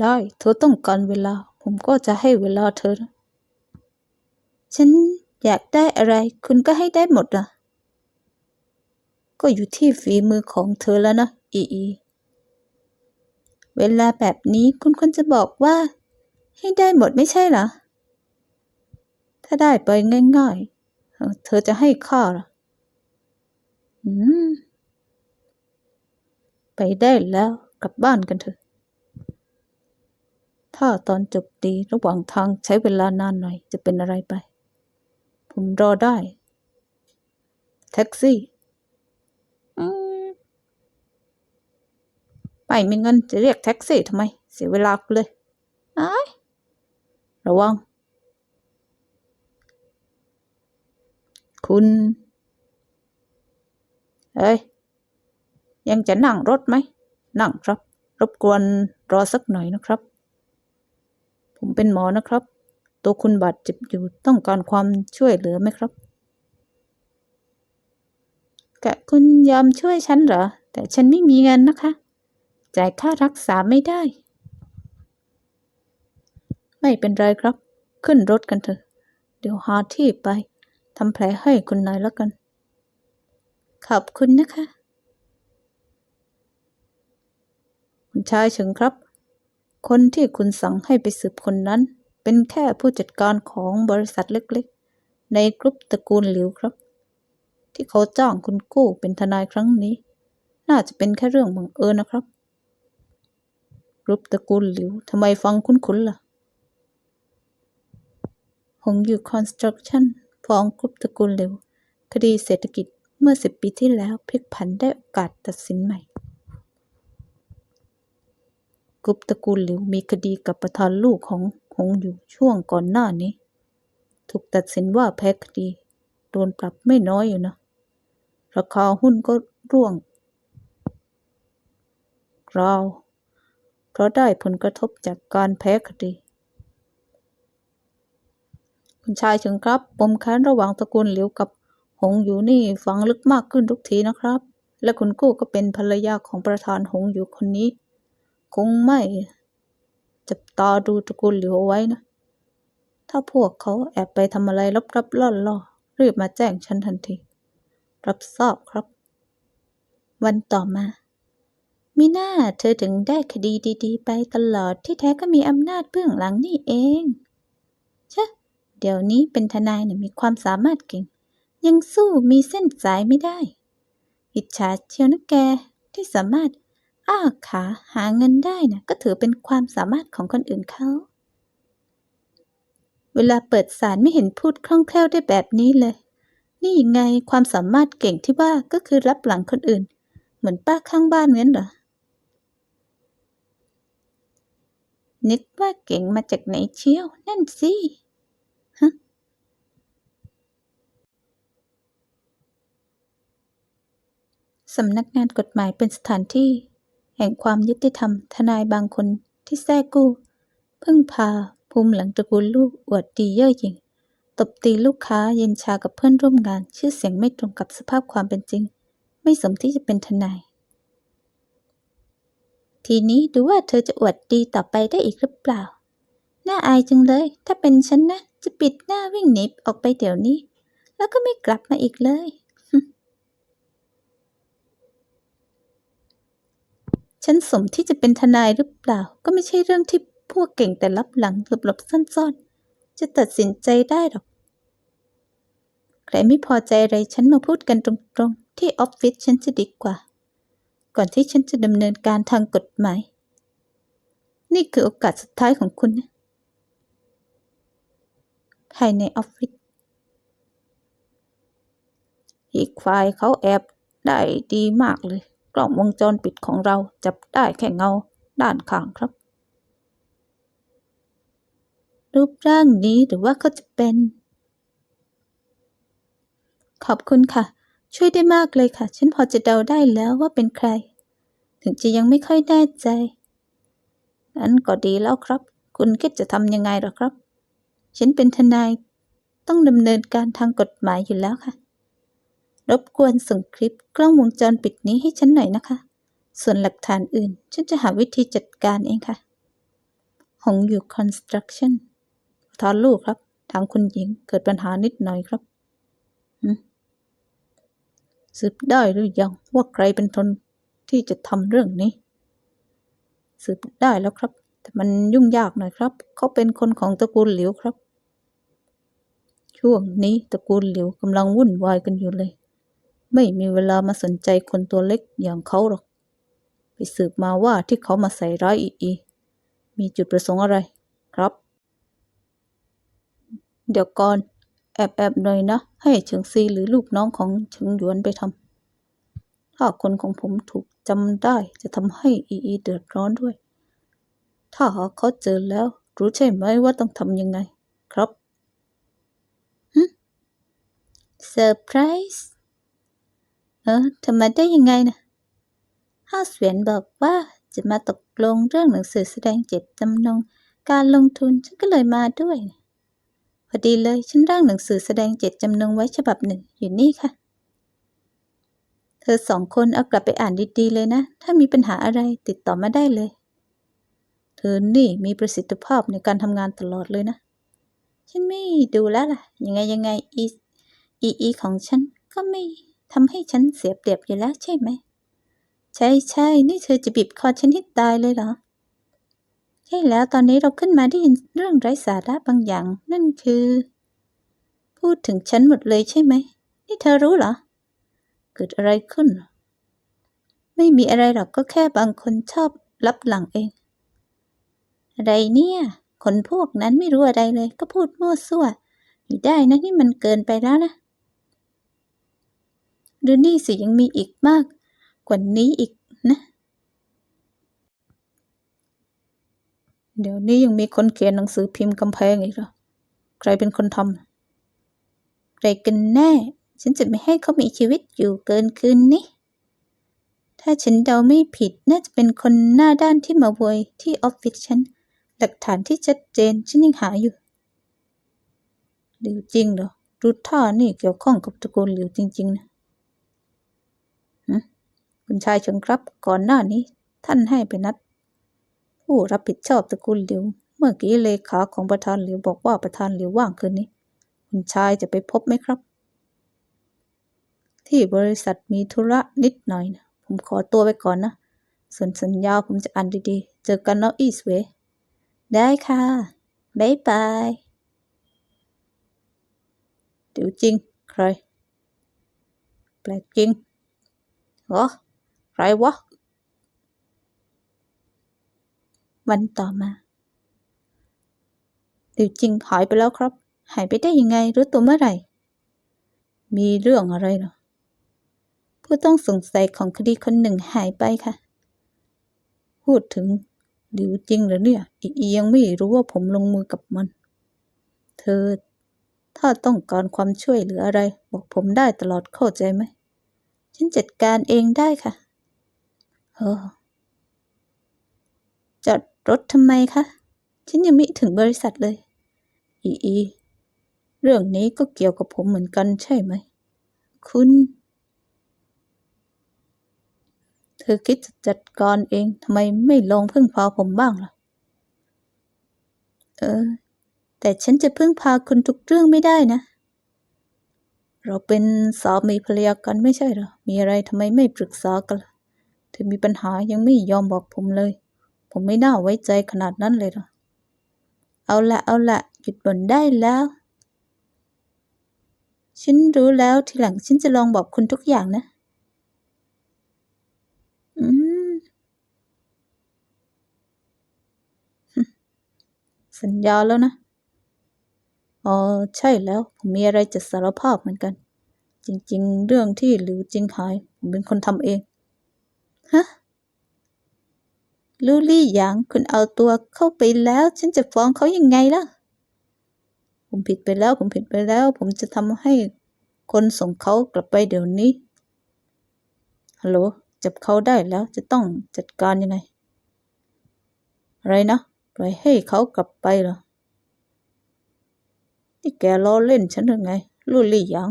ได้ เธอต้องการเวลา ผมก็จะให้เวลาเธอ ฉันอยากได้อะไร คุณก็ให้ได้หมดล่ะก็อยู่ที่ฝีมือของเธอแล้วนะ อีอี เวลาแบบนี้คุณควรจะบอกว่า ให้ได้หมดไม่ใช่เหรอ ถ้าได้ไปง่ายๆ เธอจะให้ข้าเหรอ อืม ไปได้แล้วกลับบ้านกันเถอะ ถ้าตอนจบดีระหว่างทางใช้เวลานานหน่อย จะเป็นอะไรไป ผมรอได้ แท็กซี่อืมไม่มีเงินจะเรียกแท็กซี่ทำไม เสียเวลาเลยอ้ระวัง คุณเอ้ย ยังจะนั่งรถไหม นั่งครับ รบกวนรอสักหน่อยนะครับ ผมเป็นหมอนะครับ ตัวคุณบาดเจ็บอยู่ต้องการความช่วยเหลือไหมครับ กะคุณยอมช่วยฉันเหรอ แต่ฉันไม่มีเงินนะคะ จ่ายค่ารักษาไม่ได้ ไม่เป็นไรครับ ขึ้นรถกันเถอะ เดี๋ยวหาที่ไปทำแผลให้คุณนายแล้วกัน ขอบคุณนะคะ คุณชายเฉิงครับ คนที่คุณสั่งให้ไปสืบคนนั้น เป็นแค่ผู้จัดการของบริษัทเล็กๆ ในกรุ๊ปตระกูลหลิวครับ ที่เขาจ้างคุณกู้เป็นทนายครั้งนี้ น่าจะเป็นแค่เรื่องบังเอิญนะครับกรุ๊ปตระกูลหลิวทำไมฟังคุ้นๆล่ะหงอยู่คอนสตรักชั่นฟ้องกรุ๊ปตระกูลหลิวคดีเศรษฐกิจเมื่อสิบปีที่แล้วพลิกผันได้โอกาสตัดสินใหม่ กรุ๊ปตระกูลหลิวมีคดีกับประธานลูกของหงอยู่ช่วงก่อนหน้านี้ ถูกตัดสินว่าแพ้คดี โดนปรับไม่น้อยอยู่นะ ราคาหุ้นก็ร่วงราวเพราะได้ผลกระทบจากการแพ้คดี คุณชายเฉิงครับ ปมแค้นระหว่างตระกูลหลิวกับหงอยู่นี่ฟังลึกมากขึ้นทุกทีนะครับ และคุณกู้ก็เป็นภรรยาของประธานหงอยู่คนนี้ คงไม่ จับตาดูตระกูลหลิวเอาไว้นะ ถ้าพวกเขาแอบไปทำอะไรลับๆล่อๆ รีบมาแจ้งฉันทันที รับทราบครับ วันต่อมามิน่าเธอถึงได้คดีดีๆ ไปตลอดที่แท้ก็มีอำนาจเบื้องหลังนี่เองชะเดี๋ยวนี้เป็นทนายนี่ยมีความสามารถเก่ง ยังสู้มีเส้นสายไม่ได้ อิจฉาเชียวนะแกที่สามารถ อ้าขาหาเงินได้นะก็ถือเป็นความสามารถของคนอื่นเขา เวลาเปิดสารไม่เห็นพูดคล่องแคล่วได้แบบนี้เลย นี่ยังไงความสามารถเก่งที่ว่าก็คือรับหลังคนอื่น เหมือนป้าข้างบ้านงั้นเหรอ นึกว่าเก่งมาจากไหนเชียว นั่นสิฮะสำนักงานกฎหมายเป็นสถานที่ แห่งความยุติธรรมทนายบางคนที่แท้กู้ พึ่งพาภูมิหลังตระกูลลูกอวดดีเย่อหยิ่งตบตีลูกค้าเย็นชากับเพื่อนร่วมงาน ชื่อเสียงไม่ตรงกับสภาพความเป็นจริง ไม่สมที่จะเป็นทนาย ทีนี้ดูว่าเธอจะอวดดีต่อไปได้อีกหรือเปล่า น่าอายจังเลย ถ้าเป็นฉันนะ จะปิดหน้าวิ่งหนีออกไปเดี๋ยวนี้ แล้วก็ไม่กลับมาอีกเลย ฉันสมที่จะเป็นทนายหรือเปล่า ก็ไม่ใช่เรื่องที่พวกเก่งแต่ลับหลังหลบๆซ่อนๆ จะตัดสินใจได้หรอก ใครไม่พอใจอะไรฉันมาพูดกันตรงๆ ที่ออฟฟิศฉันจะดีกว่า ก่อนที่ฉันจะดำเนินการทางกฎหมาย นี่คือโอกาสสุดท้ายของคุณนะภายในออฟฟิศอีกฝ่ายเขาแอบได้ดีมากเลย กล้องวงจรปิดของเราจับได้แค่เงาด้านข้างครับ รูปร่างนี้หรือว่าเขาจะเป็น ขอบคุณค่ะ ช่วยได้มากเลยค่ะ ฉันพอจะเดาได้แล้วว่าเป็นใคร ถึงจะยังไม่ค่อยแน่ใจ นั้นก็ดีแล้วครับ คุณคิดจะทำยังไงหรอครับ ฉันเป็นทนายต้องดำเนินการทางกฎหมายอยู่แล้วค่ะ รบกวนส่งคลิปกล้องวงจรปิดนี้ให้ฉันหน่อยนะคะ ส่วนหลักฐานอื่น ฉันจะหาวิธีจัดการเองค่ะ หงอยู่คอนสตรักชั่นประธานลูกครับ ทางคุณหญิงเกิดปัญหานิดหน่อยครับสืบได้หรือยังว่าใครเป็นทนที่จะทำเรื่องนี้ สืบได้แล้วครับ แต่มันยุ่งยากหน่อยครับ เขาเป็นคนของตระกูลหลิวครับ ช่วงนี้ตระกูลหลิวกำลังวุ่นวายกันอยู่เลย ไม่มีเวลามาสนใจคนตัวเล็กอย่างเขาหรอก ไปสืบมาว่าที่เขามาใส่ร้ายอีอี มีจุดประสงค์อะไรครับ เดี๋ยวก่อน แอบแอบหน่อยนะ ให้เฉิงซีหรือลูกน้องของเฉิงหยวนไปทำถ้าคนของผมถูกจำได้จะทำให้อีอีเดือดร้อนด้วย ถ้าหาเขาเจอแล้ว รู้ใช่ไหมว่าต้องทำยังไง ครับเซอร์ไพรส์ เออทำไมได้ยังไงนะห้าเสวียนบอกว่าจะมาตกลงเรื่องหนังสือแสดงเจตจำนง การลงทุนฉันก็เลยมาด้วย พอดีเลยฉันร่างหนังสือแสดงเจตจำนงไว้ฉบับหนึ่งอยู่นี่ค่ะ เธอสองคนเอากลับไปอ่านดีๆเลยนะ ถ้ามีปัญหาอะไรติดต่อมาได้เลย เธอนี่มีประสิทธิภาพในการทำงานตลอดเลยนะ ฉันไม่ดูแล้วล่ะ ยังไงยังไงอีอีของฉันก็ไม่ ทำให้ฉันเสียเปรียบอยู่แล้วใช่ไหม ใช่ใช่นี่เธอจะบีบคอฉันให้ตายเลยเหรอ ใช่แล้วตอนนี้เราขึ้นมาได้ยินเรื่องไร้สาระบางอย่าง นั่นคือ พูดถึงฉันหมดเลยใช่ไหม นี่เธอรู้เหรอ เกิดอะไรขึ้น ไม่มีอะไรหรอกก็แค่บางคนชอบรับหลังเอง อะไรเนี่ย คนพวกนั้นไม่รู้อะไรเลย ก็พูดมั่วซั่วไม่ได้นะนี่มันเกินไปแล้วนะ ดูนี่สิยังมีอีกมาก กว่านี้อีกนะ เดี๋ยวนี้ยังมีคนเขียนหนังสือพิมพ์กำแพงอีกเหรอ ใครเป็นคนทำใครกันแน่ ฉันจะไม่ให้เขามีชีวิตอยู่เกินคืนนี้ถ้าฉันเดาไม่ผิดน่าจะเป็นคนหน้าด้านที่มาโวยที่ออฟฟิศฉัน หลักฐานที่ชัดเจนฉันยังหาอยู่หลิวจริงเหรอดูท่านี่เกี่ยวข้องกับตระกูลหลิวจริง ๆ นะ คุณชายเฉิงครับ ก่อนหน้านี้ ท่านให้ไปนัด ผู้รับผิดชอบตระกูลหลิว เมื่อกี้เลขาของประธานหลิวบอกว่าประธานหลิวว่างคืนนี้ คุณชายจะไปพบไหมครับ ที่บริษัทมีธุระนิดหน่อยนะผมขอตัวไปก่อนนะส่วนสัญญาผมจะอ่านดีๆ เจอกันเนาะอีสเวได้ค่ะ บ๊ายบายเดี๋ยวจริง ใคร แปลกจริงเหรอ ใครวะ วันต่อมาเดี๋ยวจริงหายไปแล้วครับ หายไปได้ยังไงรู้ตัวเมื่อไหร่ มีเรื่องอะไรหรอ ผู้ต้องสงสัยของคดีคนหนึ่งหายไปค่ะ พูดถึงหลิวจริงหรอเนี่ย อีอียังไม่รู้ว่าผมลงมือกับมัน เธอ ถ้าต้องการความช่วยเหลืออะไร บอกผมได้ตลอดเข้าใจไหม ฉันจัดการเองได้ค่ะ ออจอดรถทำไมคะ ฉันยังไม่ถึงบริษัทเลย อีอี เรื่องนี้ก็เกี่ยวกับผมเหมือนกันใช่ไหม คุณ เธอคิดจะจัดการเองทำไมไม่ลองพึ่งพาผมบ้างล่ะ เออ แต่ฉันจะพึ่งพาคุณทุกเรื่องไม่ได้นะ เราเป็นสามีภรรยากันไม่ใช่หรอ มีอะไรทำไมไม่ปรึกษากันล่ะ เธอมีปัญหายังไม่ยอมบอกผมเลย ผมไม่น่าไว้ใจขนาดนั้นเลยหรอ เอาละเอาละหยุดบ่นได้แล้ว ฉันรู้แล้วทีหลังฉันจะลองบอกคุณทุกอย่างนะ อืม สัญญาแล้วนะ อ๋อ ใช่แล้ว ผมมีอะไรจะสารภาพเหมือนกัน จริง ๆ เรื่องที่หลิวจริงหาย ผมเป็นคนทำเอง ฮะลูลี่หยางคุณเอาตัวเข้าไปแล้ว ฉันจะฟ้องเขายังไงล่ะ ผมผิดไปแล้ว ผมผิดไปแล้ว ผมจะทำให้คนส่งเขากลับไปเดี๋ยวนี้ ฮัลโหล จับเขาได้แล้วจะต้องจัดการยังไง อะไรนะ ปล่อยให้เขากลับไปเหรอ นี่แกล้อเล่นฉันหรือไง ลูลี่หยาง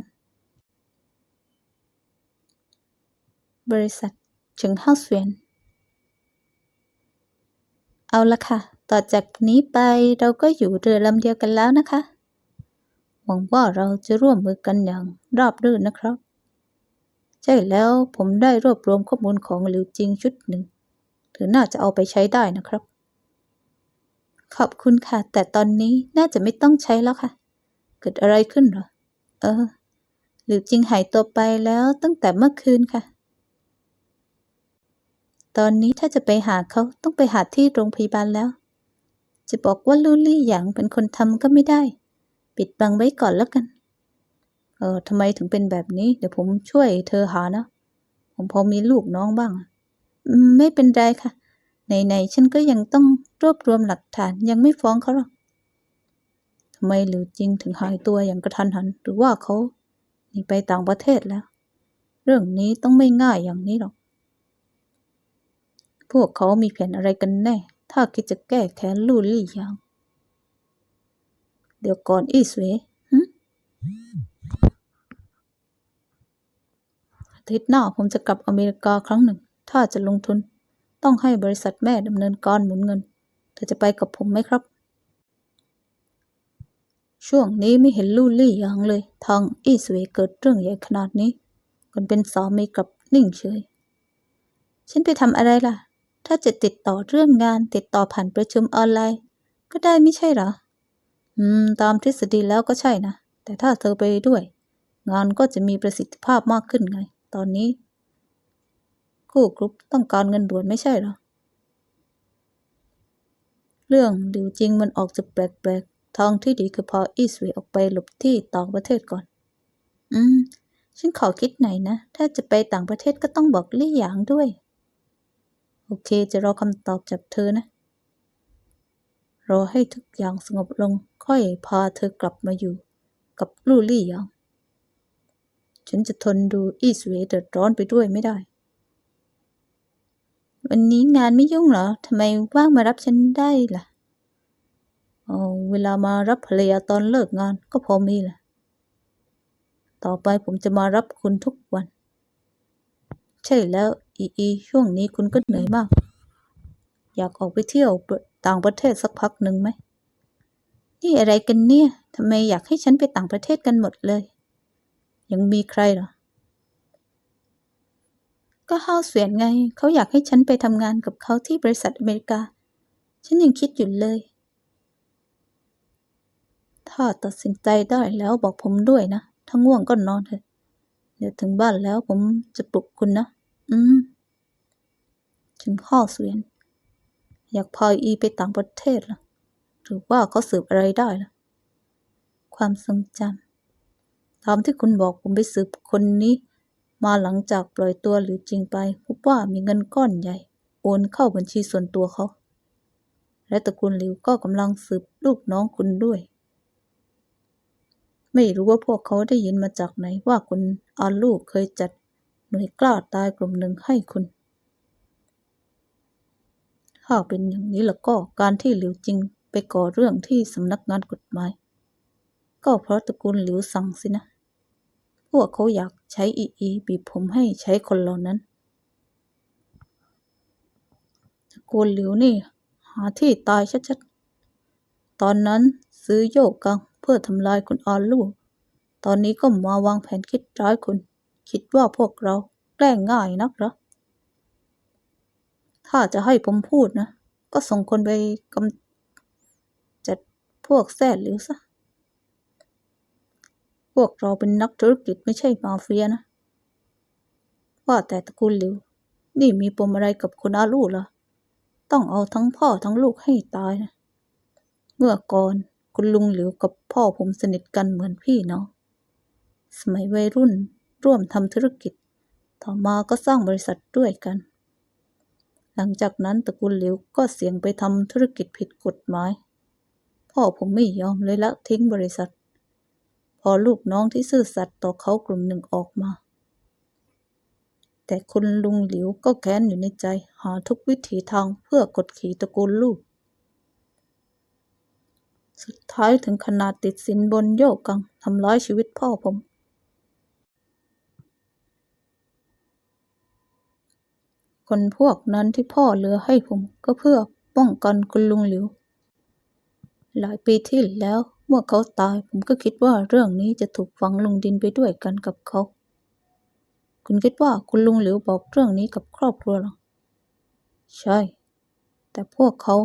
บริษัท เฉิงเฮาเสวียน เอาละค่ะ ต่อจากนี้ไปเราก็อยู่เรือลำเดียวกันแล้วนะคะ หวังว่าเราจะร่วมมือกันอย่างราบรื่นนะครับ ใช่แล้วผมได้รวบรวมข้อมูลของหลิวจิงชุดหนึ่งเธอน่าจะเอาไปใช้ได้นะครับ ขอบคุณค่ะ แต่ตอนนี้น่าจะไม่ต้องใช้แล้วค่ะ เกิดอะไรขึ้นหรอ เออ หลิวจิงหายตัวไปแล้วตั้งแต่เมื่อคืนค่ะ ตอนนี้ถ้าจะไปหาเขาต้องไปหาที่โรงพยาบาลแล้ว จะบอกว่าลูลี่หยางเป็นคนทำก็ไม่ได้ ปิดบังไว้ก่อนแล้วกัน เออทำไมถึงเป็นแบบนี้ เดี๋ยวผมช่วยเธอหานะ ผมพอมีลูกน้องบ้าง ไม่เป็นไรค่ะ ไหนๆฉันก็ยังต้องรวบรวมหลักฐานยังไม่ฟ้องเขาหรอกทำไมหลิวจิงถึงหายตัวอย่างกระทันหัน หรือว่าเขาหนีไปต่างประเทศแล้ว เรื่องนี้ต้องไม่ง่ายอย่างนี้หรอก พวกเขามีแผนอะไรกันแน่ ถ้าคิดจะแก้แค้นลู่ลี่หยางเดี๋ยวก่อนอี้สวหึอาทิตย์หน้าผมจะกลับอเมริกาครั้งหนึ่ง ถ้าจะลงทุน ต้องให้บริษัทแม่ดำเนินการหมุนเงิน เธอจะไปกับผมไหมครับ ช่วงนี้ไม่เห็นลู่ลี่หยางเลย ทางอี้สวเกิดเรื่องใหญ่ขนาดนี้คนเป็นสามีกลับนิ่งเฉยฉันไปทำอะไรล่ะ ถ้าจะติดต่อเรื่องงานติดต่อผ่านประชุมออนไลน์ ก็ได้ไม่ใช่เหรอ อืม ตามทฤษฎีแล้วก็ใช่นะ แต่ถ้าเธอไปด้วย งานก็จะมีประสิทธิภาพมากขึ้นไง ตอนนี้ คู่กรุ๊ปต้องการเงินด่วนไม่ใช่เหรอ เรื่องหลิวจริงมันออกจะแปลกๆทางที่ดีคือพาอี้สวยออกไปหลบที่ต่างประเทศก่อน อืม ฉันขอคิดหน่อยนะ ถ้าจะไปต่างประเทศก็ต้องบอกลี่หยางด้วย โอเค จะรอคำตอบจากเธอนะ รอให้ทุกอย่างสงบลงค่อยพาเธอกลับมาอยู่ กับลู่ลี่หยาง ฉันจะทนดูอี้สวยเดือดร้อนไปด้วยไม่ได้ วันนี้งานไม่ยุ่งเหรอทำไมว่างมารับฉันได้ล่ะเอเวลามารับภรรยาตอนเลิกงานก็พอมีแหละ ต่อไปผมจะมารับคุณทุกวัน ใช่แล้ว อีอีช่วงนี้คุณก็เหนื่อยมาก อยากออกไปเที่ยวต่างประเทศสักพักหนึ่งไหม นี่อะไรกันเนี่ยทำไมอยากให้ฉันไปต่างประเทศกันหมดเลย ยังมีใครเหรอ ก็เฮาเสวียนไง เขาอยากให้ฉันไปทำงานกับเขาที่บริษัทอเมริกา ฉันยังคิดอยู่เลย ถ้าตัดสินใจได้แล้วบอกผมด้วยนะ ถ้าง่วงก็นอนเถอะ เดี๋ยวถึงบ้านแล้วผมจะปลุกคุณนะ อืม ถึงพ่อเสวียน อยากพาอีไปต่างประเทศเหรอหรือว่าเขาสืบอะไรได้ล่ะ ความทรงจำตามที่คุณบอกผมไปสืบคนนี้ มาหลังจากปล่อยตัวหรือจริงไปพบว่ามีเงินก้อนใหญ่ โอนเข้าบัญชีส่วนตัวเขา และตระกูลหลิวก็กำลังสืบลูกน้องคุณด้วย ไม่รู้ว่าพวกเขาได้ยินมาจากไหนว่าคุณอาลูกเคยจัดหน่วยกล้าตายกลุ่มหนึ่งให้คุณถ้าเป็นอย่างนี้แล้วก็การที่หลิวจริงไปก่อเรื่องที่สำนักงานกฎหมาย ก็เพราะตระกูลหลิวสั่งสินะ พวกเขาอยากใช้อีอีบีบผมให้ใช้คนเหล่านั้นตระกูลหลิวนี่ หาที่ตายชัดๆ ตอนนั้นซื้อโยกกัง พื่อทำลายคุณอาลูกตอนนี้ก็มาวางแผนคิดร้ายคุณ คิดว่าพวกเราแกล้งง่ายนักหรอ ถ้าจะให้ผมพูดนะ ก็ส่งคนไปกำจัดพวกแซ่หลิวซะ พวกเราเป็นนักธุรกิจไม่ใช่มาเฟียนะ ว่าแต่ตระกูลหลิว นี่มีปมอะไรกับคุณอาลูเหรอ ต้องเอาทั้งพ่อทั้งลูกให้ตายนะ เมื่อก่อน คุณลุงหลิวกับพ่อผมสนิทกันเหมือนพี่น้อง สมัยวัยรุ่นร่วมทำธุรกิจ ต่อมาก็สร้างบริษัทด้วยกัน หลังจากนั้นตระกูลหลิวก็เสี่ยงไปทำธุรกิจผิดกฎหมาย พ่อผมไม่ยอมเลยละทิ้งบริษัท พอลูกน้องที่ซื่อสัตย์ต่อเขากลุ่มหนึ่งออกมา แต่คุณลุงหลิวก็แค้นอยู่ในใจหาทุกวิถีทางเพื่อกดขี่ตระกูลลูก สุดท้ายถึงขนาดติดสินบนโยกกังทำร้ายชีวิตพ่อผม คนพวกนั้นที่พ่อเหลือให้ผมก็เพื่อป้องกันคุณลุงหลิว หลายปีที่แล้วเมื่อเขาตายผมก็คิดว่าเรื่องนี้จะถูกฝังลงดินไปด้วยกันกับเขา คุณคิดว่าคุณลุงหลิวบอกเรื่องนี้กับครอบครัวหรอ ใช่ แต่พวกเขา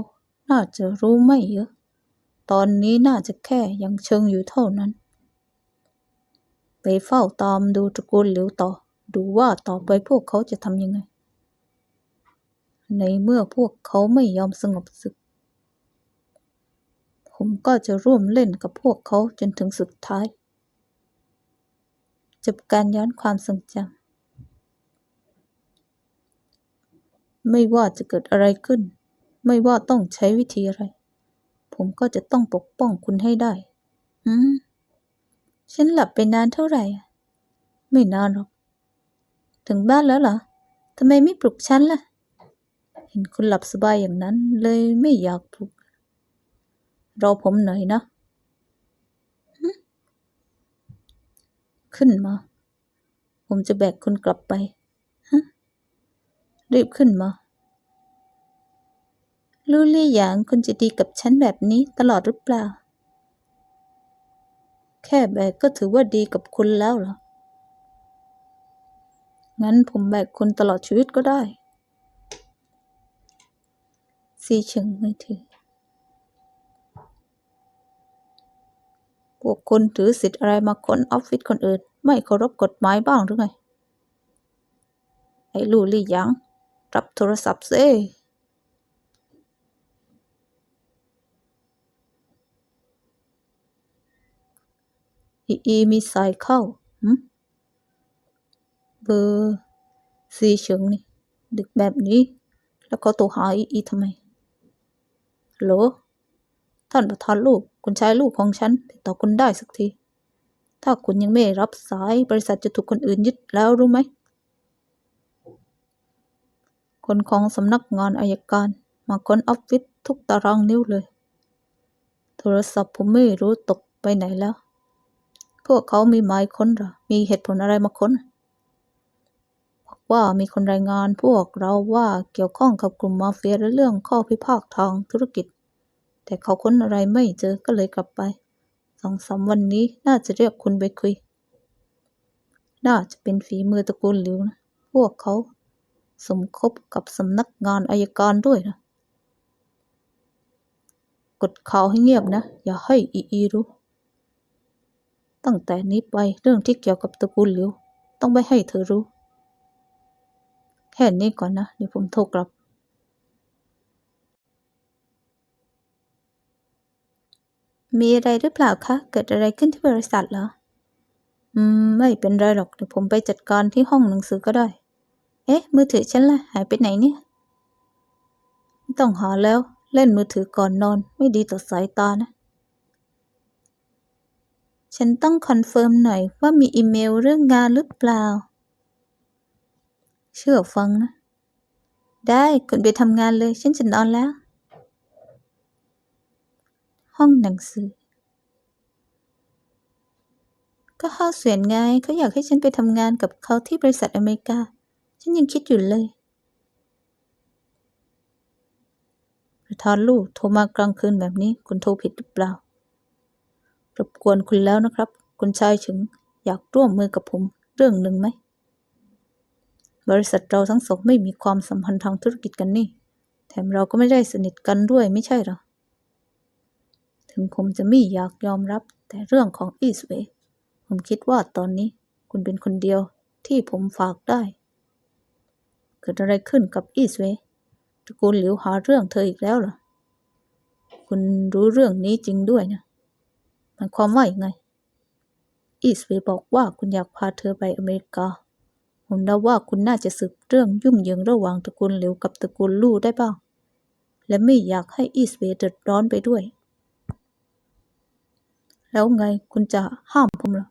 น่าจะรู้ไม่เยอะ ตอนนี้น่าจะแค่ยังเชิงอยู่เท่านั้น ไปเฝ้าตามดูตระกูลหลิวต่อ ดูว่าต่อไปพวกเขาจะทำยังไง ในเมื่อพวกเขาไม่ยอมสงบศึก ผมก็จะร่วมเล่นกับพวกเขาจนถึงสุดท้ายจะเป็นการย้อนความทรงจำไม่ว่าจะเกิดอะไรขึ้น ไม่ว่าต้องใช้วิธีอะไร ผมก็จะต้องปกป้องคุณให้ได้ อืม ฉันหลับไปนานเท่าไหร่ ไม่นานหรอก ถึงบ้านแล้วเหรอ ทำไมไม่ปลุกฉันล่ะ เห็นคุณหลับสบายอย่างนั้น เลยไม่อยากปลุก รอผมหน่อยนะ ขึ้นมา ผมจะแบกคุณกลับไป รีบขึ้นมา รู้หรือยังคุณจะดีกับฉันแบบนี้ตลอดหรือเปล่า แค่แบกก็ถือว่าดีกับคุณแล้วเหรอ งั้นผมแบกคุณตลอดชีวิตก็ได้ซีเฉิงมือถือ พวกคุณถือสิทธิ์อะไรมาค้นออฟฟิศคนอื่น ไม่เคารพกฎหมายบ้างหรือไง ไอ้ลู่ลี่หยัง รับโทรศัพท์ซิ อีอีมีสายเข้าเบอร์ซีเฉิงนี่ ดึกแบบนี้ แล้วเขาโทรหาอีอีทำไมฮัลโหลท่านประธานลูก คุณชายลูกของฉันติดต่อคุณได้สักที ถ้าคุณยังไม่รับสายบริษัทจะถูกคนอื่นยึดแล้วรู้ไหม คนของสำนักงานอายการมาค้นออฟฟิศทุกตารางนิ้วเลย โทรศัพท์ผมไม่รู้ตกไปไหนแล้ว พวกเขามีหมายค้นเหรอ มีเหตุผลอะไรมาค้นบอกว่ามีคนรายงานพวกเราว่าเกี่ยวข้องกับกลุ่มมาเฟียและเรื่องข้อพิพาททางธุรกิจ แต่เขาค้นอะไรไม่เจอก็เลยกลับไปสองสามวันนี้น่าจะเรียกคุณไปคุย น่าจะเป็นฝีมือตระกูลหลิวนะพวกเขา สมคบกับสำนักงานอายการด้วยนะกดข่าวให้เงียบนะ อย่าให้อีอีรู้ ตั้งแต่นี้ไปเรื่องที่เกี่ยวกับตระกูลหลิวต้องไม่ให้เธอรู้ แค่นี้ก่อนนะ เดี๋ยวผมโทรกลับ มีอะไรหรือเปล่าคะ เกิดอะไรขึ้นที่บริษัทเหรอ อืม ไม่เป็นไรหรอก เดี๋ยวผมไปจัดการที่ห้องหนังสือก็ได้ เอ๊ะ มือถือฉันล่ะ หายไปไหนเนี่ยไม่ต้องหาแล้ว เล่นมือถือก่อนนอน ไม่ดีต่อสายตานะ ฉันต้องคอนเฟิร์มหน่อยว่ามีอีเมลเรื่องงานหรือเปล่า เชื่อฟังนะ ได้คุณไปทำงานเลย ฉันจะนอนแล้ว ห้องหนังสือ ก็เข้าเสวียนไงเขาอยากให้ฉันไปทำงานกับเขาที่บริษัทอเมริกา ฉันยังคิดอยู่เลยประธานลูกโทรมากลางคืนแบบนี้ คุณโทรผิดหรือเปล่า รบกวนคุณแล้วนะครับ คุณชายถึงอยากร่วมมือกับผมเรื่องหนึ่งไหม บริษัทเราทั้งสองไม่มีความสัมพันธ์ทางธุรกิจกันนี่ แถมเราก็ไม่ได้สนิทกันด้วยไม่ใช่หรอ ถึงผมจะไม่อยากยอมรับ แต่เรื่องของอีสเวผมคิดว่าตอนนี้คุณเป็นคนเดียวที่ผมฝากได้ เกิดอะไรขึ้นกับอีสเวตระกูลหลิวหาเรื่องเธออีกแล้วเหรอ คุณรู้เรื่องนี้จริงด้วยนะ มายความว่าอย่างไง อีสเวย์บอกว่าคุณอยากพาเธอไปอเมริกา ผมเดาว่าคุณน่าจะสืบเรื่องยุ่งเหยิงระหว่างตระกูลเหลวกับตระกูลลู่ได้บ้าง และไม่อยากให้อีสเวย์เดือดร้อนไปด้วย แล้วไงคุณจะห้ามผมเหรอ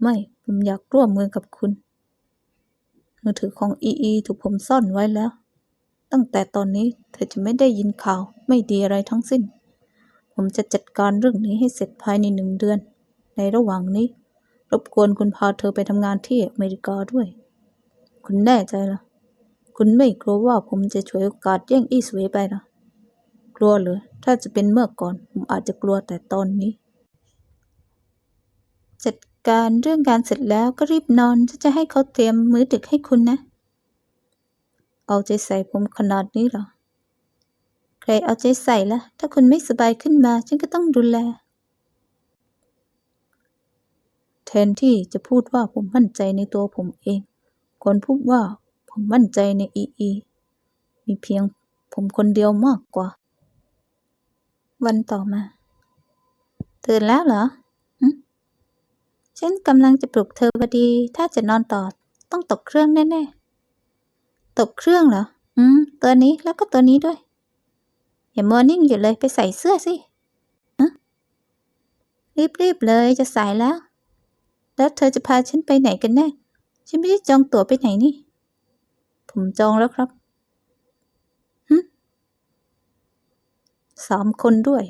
ไม่ ผมอยากร่วมมือกับคุณ มือถือของอีอีถูกผมซ่อนไว้แล้ว ตั้งแต่ตอนนี้เธอจะไม่ได้ยินข่าวไม่ดีอะไรทั้งสิ้น ผมจะจัดการเรื่องนี้ให้เสร็จภายในหนึ่งเดือน ในระหว่างนี้ รบกวนคุณพาเธอไปทำงานที่อเมริกาด้วย คุณแน่ใจเหรอ คุณไม่กลัวว่าผมจะฉวยโอกาสแย่งอีสเวยไปเหรอกลัวเหรอถ้าจะเป็นเมื่อก่อน ผมอาจจะกลัวแต่ตอนนี้ จัดการเรื่องการเสร็จแล้วก็รีบนอนฉันจะให้เขาเตรียมมื้อดึกให้คุณนะ เอาใจใส่ผมขนาดนี้เหรอ ครเอาใจใส่ละถ้าคุณไม่สบายขึ้นมา ฉันก็ต้องดูแล แทนที่จะพูดว่าผมมั่นใจในตัวผมเองควรพูดว่าผมมั่นใจในอีอี มีเพียงผมคนเดียวมากกว่า วันต่อมา ตื่นแล้วเหรอฉันกำลังจะปลุกเธอพอดี ถ้าจะนอนต่อ ต้องตกเครื่องแน่ ๆ ตกเครื่องเหรอ อืม ตัวนี้แล้วก็ตัวนี้ด้วย อย่ามัวนิ่งอยู่เลยไปใส่เสื้อสิฮะรีบๆเลยจะสายแล้ว แล้วเธอจะพาฉันไปไหนกันแน่ ฉันไม่ได้จองตั๋วไปไหนนี่ ผมจองแล้วครับหึสามคนด้วย